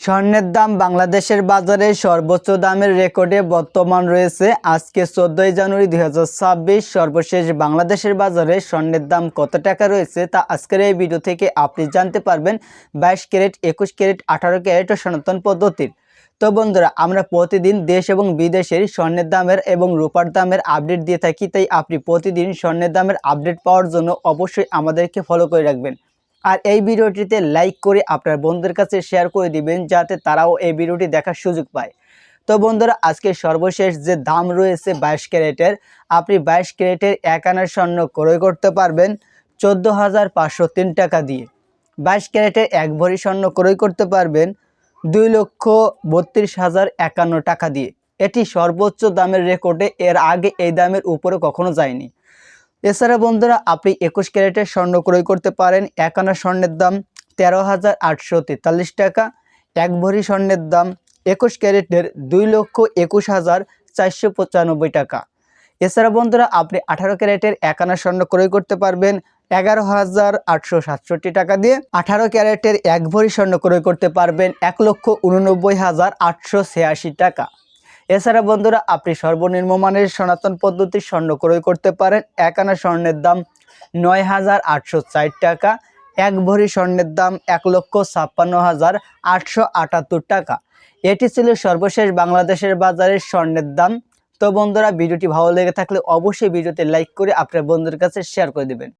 স্বর্ণের দাম বাংলাদেশের বাজারে সর্বোচ্চ দামের রেকর্ডে বর্তমান রয়েছে। আজকে চোদ্দই জানুয়ারি দু হাজার ছাব্বিশ সর্বশেষ বাংলাদেশের বাজারে স্বর্ণের দাম কত টাকা রয়েছে তা আজকের এই ভিডিও থেকে আপনি জানতে পারবেন। বাইশ ক্যারেট, একুশ ক্যারেট, আঠারো ক্যারেট ও সনাতন পদ্ধতির। তো বন্ধুরা, আমরা প্রতিদিন দেশ এবং বিদেশের স্বর্ণের দামের এবং রূপার দামের আপডেট দিয়ে থাকি, তাই আপনি প্রতিদিন স্বর্ণের দামের আপডেট পাওয়ার জন্য অবশ্যই আমাদেরকে ফলো করে রাখবেন। আর এই ভিডিওটিতে লাইক করে আপনার বন্ধুদের কাছে শেয়ার করে দিবেন যাতে তারাও এই ভিডিওটি দেখার সুযোগ পায়। তো বন্ধুরা, আজকে সর্বশেষ যে দাম রয়েছে বাইশ ক্যারেটের, আপনি বাইশ ক্যারেটের এক আনার স্বর্ণ ক্রয় করতে পারবেন চোদ্দ হাজার পাঁচশো তিন টাকা দিয়ে। বাইশ ক্যারেটের এক ভরি স্বর্ণ ক্রয় করতে পারবেন দুই লক্ষ বত্রিশ হাজার একান্ন টাকা দিয়ে। এটি সর্বোচ্চ দামের রেকর্ডে এর আগে এই দামের উপরে কখনো যায়নি। এছাড়া বন্ধুরা, আপনি একুশ ক্যারেটের স্বর্ণ ক্রয় করতে পারেন। এক আনা স্বর্ণের দাম তেরো হাজার আটশো তেতাল্লিশ টাকা। এক ভরি স্বর্ণের দাম একুশ ক্যারেটের দুই লক্ষ একুশ হাজার চারশো পঁচানব্বই টাকা। এছাড়া বন্ধুরা, আপনি আঠারো ক্যারেটের এক আনা স্বর্ণ ক্রয় করতে পারবেন এগারো হাজার আটশো সাতষট্টি টাকা দিয়ে। আঠারো ক্যারেটের এক ভরি স্বর্ণ ক্রয় করতে পারবেন এক লক্ষ উননব্বই হাজার আটশো ছিয়াশি টাকা। এছাড়া বন্ধুরা, আপনি সর্বনিম্ন মানের সনাতন পদ্ধতির স্বর্ণ ক্রয় করতে পারেন। এক আনা স্বর্ণের দাম নয় হাজার আটশো ষাট টাকা, এক ভরি স্বর্ণের দাম এক লক্ষ ছাপ্পান্ন হাজার আটশো আটাত্তর টাকা। এটি ছিল সর্বশেষ বাংলাদেশের বাজারের স্বর্ণের দাম। তো বন্ধুরা, ভিডিওটি ভালো লেগে থাকলে অবশ্যই ভিডিওতে লাইক করে আপনার বন্ধুদের কাছে শেয়ার করে দেবেন।